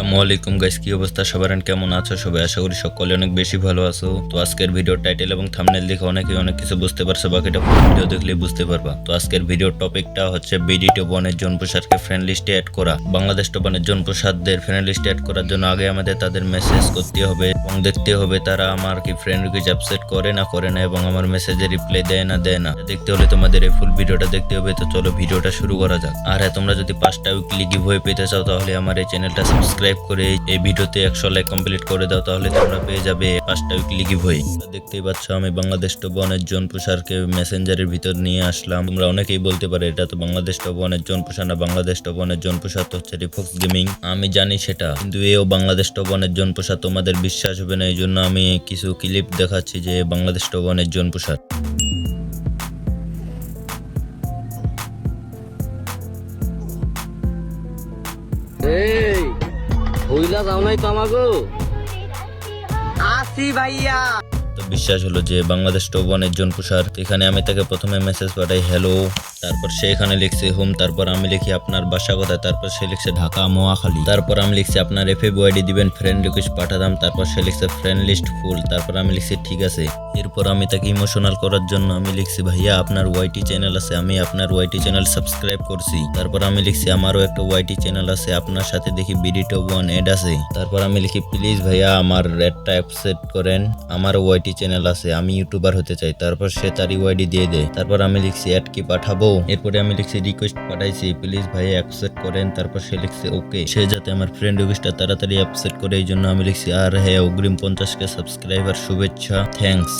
আসসালামু আলাইকুম গাইস কি অবস্থা? সবার কেমন আছো? সবাই আশা করি সকলে অনেক বেশি ভালো আছো। তো আজকের ভিডিও টাইটেল এবং থাম্বনেল দেখে অনেকে অনেক কিছু বুঝতে পারছ, বাকিটা ভিডিও দেখলে বুঝতে পারবা। তো আজকের ভিডিওর টপিকটা হচ্ছে বিডি বনের জন প্রসাদকে ফ্রেন্ড লিস্টে অ্যাড করা। বাংলাদেশ টবনের জন প্রসাদদের ফ্রেন্ড লিস্টে অ্যাড করার জন্য আগে আমাদের তাদের মেসেজ করতে হবে এবং দেখতে হবে তারা আমার কি ফ্রেন্ড রিকোয়েস্ট অ্যাপসেট করে না করে না এবং আমার মেসেজে রিপ্লাই দেয় না দেয় না। দেখতে হলে তোমাদের এই ফুল ভিডিওটা দেখতে হবে। তো চলো ভিডিওটা শুরু করা যাক। আর হ্যাঁ তোমরা যদি পাঁচটা উইকলি গিভ হয়ে পেতে চাও, তাহলে আমার এই চ্যানেলটা সাবস্ক্রাইব করে এই ভিডিওতে একশো লাইক কমপ্লিট করে দাও, তাহলে তোমরা পেয়ে যাবে পাঁচটা উইকলি গিভ হয়ে দেখতেই পাচ্ছ, আমি বাংলাদেশ টপ ওয়ানের জন প্রসারকে মেসেঞ্জারের ভিতর নিয়ে আসলাম। তোমরা অনেকেই বলতে পারে, এটা তো বাংলাদেশ টপ ওয়ানের জন প্রসার না, বাংলাদেশ টপ ওয়ানের জন প্রসার তো হচ্ছে রিফক্স গেমিং আমি জানি সেটা, কিন্তু এও বাংলাদেশ টপ ওয়ানের জন প্রসার তোমাদের বিশ্বাস হবে না এই জন্য আমি কিছু ক্লিপ দেখাচ্ছি যে বাংলাদেশ টপ ওয়ানের জন প্রসার এই যাও নাই তো আমাগো। আসি ভাইয়া। তো বিশ্বাস হলো যে বাংলাদেশ টপ ওয়ানের জন প্রসার এখানে আমি তাকে প্রথমে মেসেজ পাঠাই হ্যালো তারপর সে এখানে লিখছে, হোম, তারপর আমি লিখি আপনার বাসা কোথায়? তারপর সে লিখছে, ঢাকা মোয়াখালী তারপর আমি লিখছি, আপনার এফ ওয়াইডি দিবেন ফ্রেন্ড রিকোয়েস্ট পাঠাতাম। তারপর সে লিখছে ফ্রেন্ড লিস্ট ফুল তারপর আমি লিখছি, ঠিক আছে। এরপর আমি তাকে ইমোশনাল করার জন্য আমি লিখছি, ভাইয়া, আপনার ওয়াইটি চ্যানেল আছে, আমি আপনার ওয়াইটি চ্যানেল সাবস্ক্রাইব করছি। তারপর আমি লিখছি, আমারও একটা ওয়াইটি চ্যানেল আছে, আপনার সাথে দেখি বিডি টপ ওয়ান এড আছে। তারপর আমি লিখি, প্লিজ ভাইয়া, আমার রেডটা অ্যাপসেট করেন, আমার ওয়াইটি চ্যানেল আছে, আমি ইউটিউবার হতে চাই। তারপর সে তার ওয়াইডি দিয়ে দেয়। তারপর আমি লিখছি, অ্যাড কি পাঠাবো? এরপরে আমি লিখছি রিকোয়েস্ট পাঠাইছি প্লিজ ভাই অ্যাকসেপ্ট করেন। তারপর সে লিখছে ওকে সে যাতে আমার ফ্রেন্ড রিকোয়েস্টটা তাড়াতাড়ি অ্যাকসেপ্ট করে এই জন্য আমি লিখছি, আর হ্যাঁ অগ্রিম পঞ্চাশকে সাবস্ক্রাইবার শুভেচ্ছা থ্যাঙ্কস